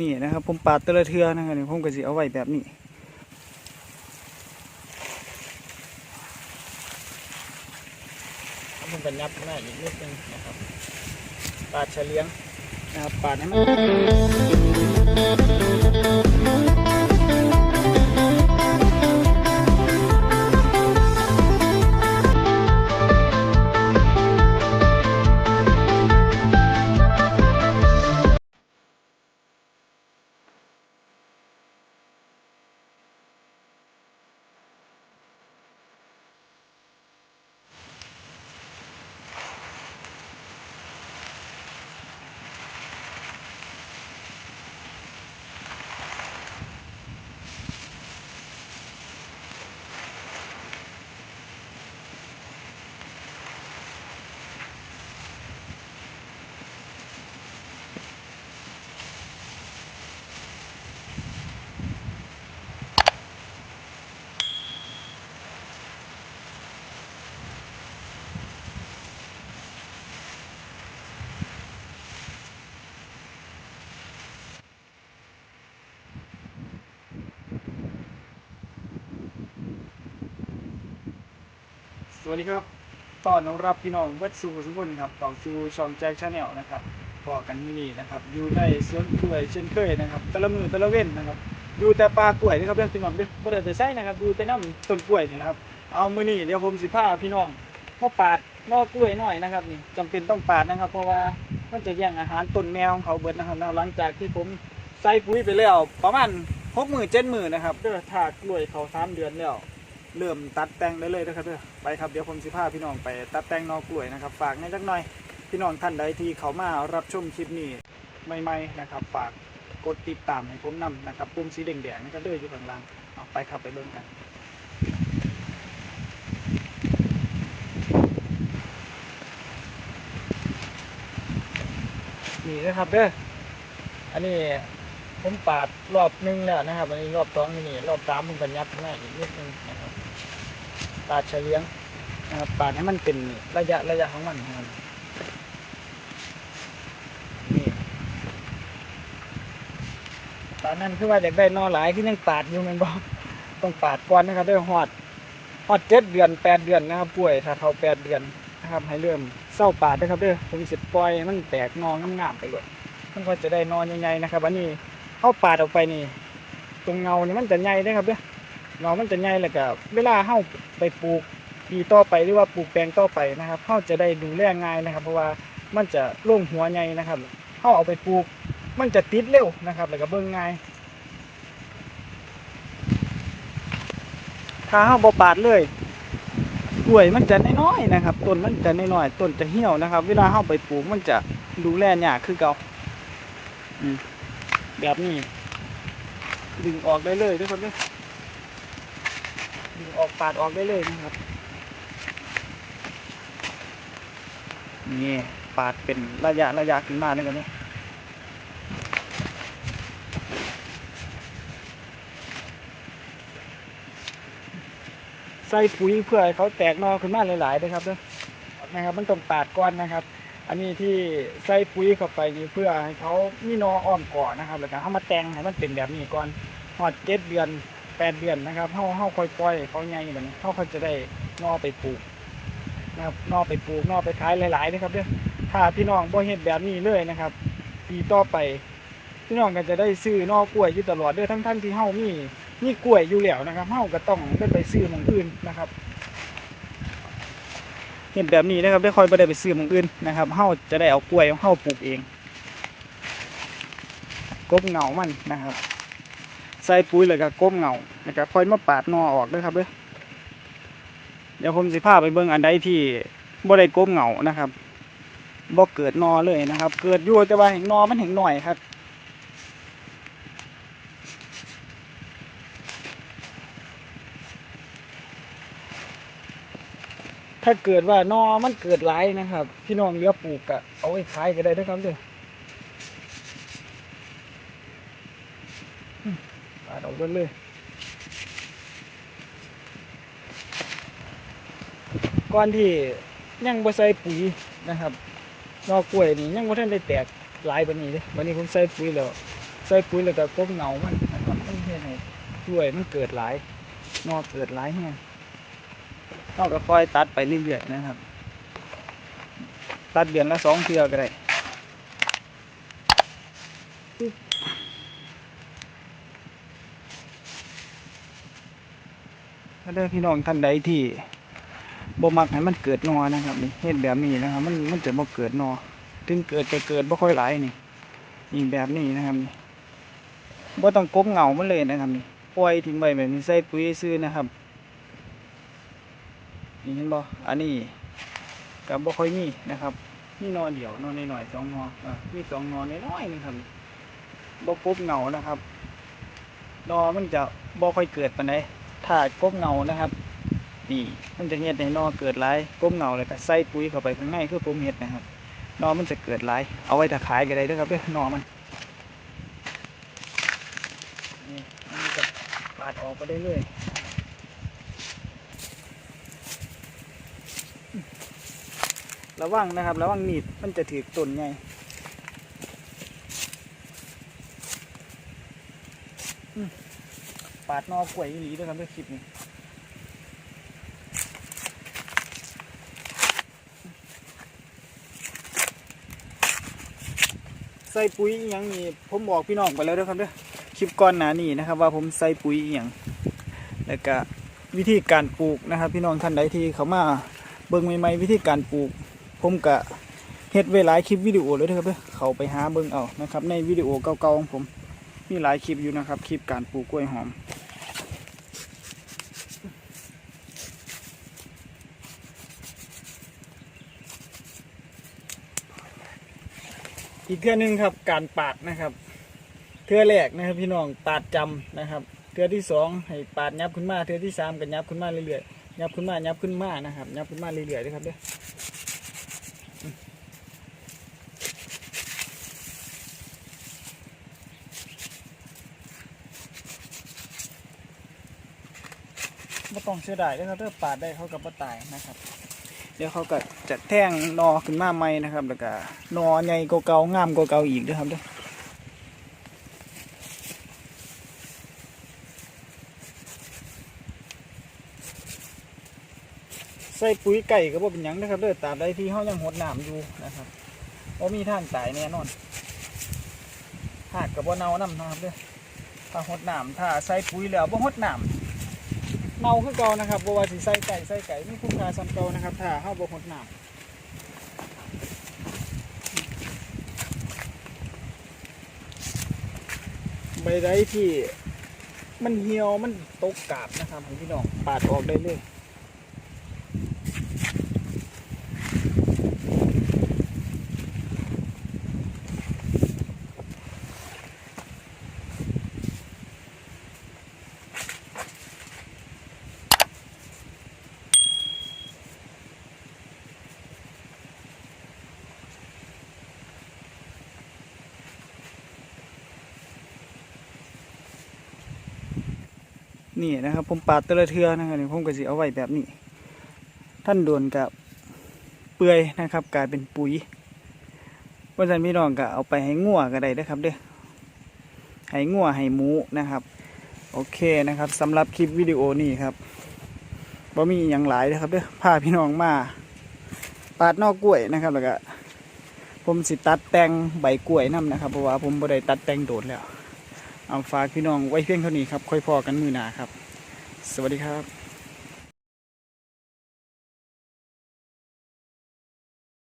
นี่นะครับ ผมปาดตะละเทือนะครับนี่ผมก็สิเอาไว้แบบนี้ผมก็ยับหน้าอีกนิดนึงนะครับปาดเฉลียงนะครับปาดให้มัน สวัสดีครับตอนรับพี่น้องวัดสู่สุขคนครับต่อสู่ช่องแจ็คชาแนลนะครับพอกันที่นี่นะครับ อยู่ในสวนกล้วยเช่นเคยนะครับตะละมือตะละเว้นนะครับ ดูแต่ปลากล้วยนะครับเรื่องพี่น้องเด้อบ่ได้แต่ใช่นะครับ ดูแต่น้ำต้นกล้วยนี่นะครับ เอามือนี่เดี๋ยวผมสิพาพี่น้องมาปาดนอกกล้วยหน่อยนะครับนี่จำเป็นต้องปาดนะครับ เพราะว่ามันจะแย่งอาหารต้นแมวของเขาเบิดนะครับหลังจากที่ผมใส่ปุ๋ยไปแล้วประมาณหกหมื่นเจ็ดหมื่นนะครับเด้อถาดกล้วยเขาสามเดือนแล้ว เริ่มตัดแต่งได้เลยนะครับเด้อไปครับเดี๋ยวผมสิพาพี่น้องไปตัดแต่งนอกกล้วยนะครับ ฝากในจักหน่อยพี่น้องท่านใดที่เขามารับชมคลิปนี้ใหม่ๆนะครับ ฝากกดติดตามให้ผมนำนะครับปุ่มสีแดงๆนะครับเด้ออยู่ข้างล่างเอาไปครับไปเบิ่งกันนี่นะครับเด้ออันนี้ผมปาดรอบหนึงแล้วนะครับ อันนี้รอบสองนี่รอบสามผมก็ยัดหน้าอีกนิดนึงนะครับ ปาดเฉลียงนะครับปาดให้มันเป็นระยะระยะของมันนะครับนี่ตอนนั้นคือว่าอยากได้นอหลายที่ยังปาดอยู่มันบอกต้องปาดก่อนนะครับด้วยหอดหอดเจ็ดเดือนแปดเดือนนะครับป่วยถ้าเขาแปดเดือนนะครับให้เริ่มเศร้าปาดนะครับเด้อผมสิปล่อยมันแตกนองงามๆไปเลยมันก็จะได้นอนใหญ่ๆนะครับอันนี้เข้าปาดออกไปนี่ตรงเงานี่มันจะใหญ่นะครับเด้อ เงามันจะใหญ่แล้วก็เวลาเฮาไปปลูกปีต่อไปหรือว่าปลูกแปลงต่อไปนะครับเฮาจะได้ดูแลง่ายนะครับ เพราะว่ามันจะร่วงหัวใหญ่นะครับเฮาเอาไปปลูก มันจะติดเร็วนะครับ แล้วก็เบิ่งง่ายถ้าเฮาบ่ปาดเลยกล้วยมันจะน้อยๆนะครับต้นมันจะน้อยๆต้นจะเหี่ยวนะครับ เวลาเฮาไปปลูกมันจะดูแลยากคือเก่าแบบนี้ดึงออกได้เลยทุกคนเด้อ ดึงออกปาดออกได้เลยนะครับนี่ปาดเป็นระยะระยะขึ้นมาเลยกันนี่ใส่ปุ๋ยเพื่อให้เขาแตกนอขึ้นมาหลายๆนะครับนะครับมันต้องปาดก้อนนะครับอันนี้ที่ใส่ปุ๋ยเข้าไปนี่เพื่อให้เขามีนออ้อมก่อนนะครับ แล้วก็เขามาแต่งให้มันเป็นแบบนี้ก่อนหอดเจ็ดเดือน ปดเดือนนะครับเฮาเฮาค่อยปล่อยเขาใหญ่แบบนี้เฮาเขาจะได้นอไปปลูกนะครับนอไปปลูกนอไปขายหลายๆนะครับเด้อถ้าพี่น้องบ่เฮ็ดแบบนี้เลยนะครับ ปีต่อไป พี่น้องก็จะได้ซื้อนอกล้วยอยู่ตลอดเด้อทั้งท่านที่เฮามีมีกล้วยอยู่แล้วนะครับเฮาก็ต้องได้ไปซื้อหมองอื่นนะครับ เห็นแบบนี้นะครับได้คอยบ่ได้ไปซื้อหมองอื่นนะครับเฮาจะได้เอากล้วยของเฮาปลูกเองกบเงามันนะครับ ใส่ปุ๋ยเลยก็ก้มเงาแล้วก็ค่อยมาปาดนอออกด้วยครับเด้อเดี๋ยวผมสิพาไปเบิ่งอันใดที่บ่ได้ก้มเงานะครับบ่เกิดนอเลยนะครับ เกิดอยู่แต่ว่าแห่งนอมันแห่งหน่อยครับถ้าเกิดว่านอมันเกิดหลายนะครับ พี่น้องเหลือปลูกก็เอาไว้ขายก็ได้นะครับเด้อมปาดออกเบิดเลยก่อนที่ยังบ่ใส่ปุ๋ยนะครับนอกกล้วยนี่ยังบ่ทันได้แตกหลายปานนี้เด้วันนี้ผมใส่ปุ๋ยแล้วใส่ปุ๋ยแล้วก็กบเหงามันนะครับมันเฮ็ดให้ช่วยมันเกิดหลายนอกเกิดหลายแฮงเราก็ค่อยตัดไปเรื่อยๆนะครับ ตัดเดือนละสองเทื่อก็ได้ ถ้าได้พี่น้องท่านใดที่บ่มักให้มันเกิดนอนะครับนี่เฮ็ดแบบนี้นะครับ มันมันจะบ่เกิดนอถึงเกิดก็เกิดบ่ค่อยหลายนี่นี่แบบนี้นะครับนี่บ่ต้องกบเหงามันเลยนะครับนี่ปล่อยทิ้งไว้แบบนี้ใส่ปุ๋ยซื้อนะครับนี่เห็นบ่อันนี้ก็บ่ค่อยมีนะครับนี่นอเดี่ยวนอนน้อยๆสองนออะมีสองนอน้อยๆนึงครับบ่กบเหงานะครับนอมันจะบ่ค่อยเกิดปานใด ถ้ากบเงานะครับนี่มันจะเฮ็ดให้นอเกิดหลายกบเงาแล้วก็ใส่ปุ๋ยเข้าไปข้างในคือผมเฮ็ดนะครับนอมันจะเกิดหลายเอาไว้ถ้าขายก็ได้ด้วยครับเด้วยนอมันนี่มันจะปาดออกไปได้เรื่อยระวังนะครับ ระวังหนีบมันจะถือต้นไงอืมปาดนอกล้วยอีหลีด้วยครับด้วยคลิปนี้ใส่ปุ๋ยอหย่างนี้ผมบอกพี่น้องไปแล้วด้วยครับเด้อคลิปก่อนหน้านี้นะครับ ว่าผมใส่ปุ๋ยอหย่างแล้วก็วิธีการปลูกนะครับ พี่น้องท่านใดที่เขามาเบิ่งใหม่ๆวิธีการปลูก ผมก็เฮ็ดไว้หลายคลิปวิดีโอเลยเด้อครับเด้อเขาไปหาเบิ่งเอานะครับ ในวิดีโอเก่าๆของผมมีหลายคลิปอยู่นะครับ คลิปการปลูกกล้วยหอม อีกเทื่อหนึงครับ การปาดนะครับ เทื่อแรกนะครับ พี่น้องปาดจำนะครับ เทื่อที่สองให้ปาดยับขึ้นมา เทื่อที่สามก็ยับขึ้นมาเรื่อยๆยับขึ้นมายับขึ้นมานะครับยับขึ้นมาเรื่อยๆนะครับเด้ออืมไม่ต้องเสียดายนะครับเด้อปาดได้เขากับปตายนะครับ เดี๋ยวเขาก็จะแท่งนอขึ้นมาใหม่นะครับ แล้วก็นอใหญ่กว่าเก่างามกว่าเก่าอีกด้วยครับเด้อใส่ปุ๋ยไก่ก็บ่เป็นหยังนะครับเด้อตาบใดที่เขายังหดน้ำอยู่นะครับบ่มีทางตายแน่นอนหากกับบ่เน่าน้ำนะครับเด้อถ้าหดน้ำถ้าใส่ปุ๋ยแล้วบ่หดน้ำ เมาขึ้นเก่านะครับบัวสีใส่ไก่ใส่ไก่มีคุณค่าซ้ำเก่านะครับ ถ้าเข้าบ่หดน้ำใบไร้ที่มันเหี่ยวมันตกกาบนะครับพี่น้องปาดออกได้เลย นี่นะครับ ผมปาดตะละเทือนะครับนี่ผมก็สิเอาไว้แบบนี้ ท่านโดนกับเปื่อยนะครับ กลายเป็นปุ๋ยเพราะฉะนั้นพี่น้องก็เอาไปให้งัวก็ได้นะครับเด้อให้งัวให้หมูนะครับ โอเคนะครับสำหรับคลิปวิดีโอนี้ครับบ่มีอย่างหลายนะครับเด้อพาพี่น้องมาปาดนอกกล้วยนะครับ แล้วก็ผมสิตัดแต่งใบกล้วยนํนะครับเพราะว่าผมบ่ได้ตัดแต่งโดดแล้ว เอาฝากพี่น้องไว้เพียงเท่านี้ครับค่อยพอกันมือหนาครับ สวัสดีครับ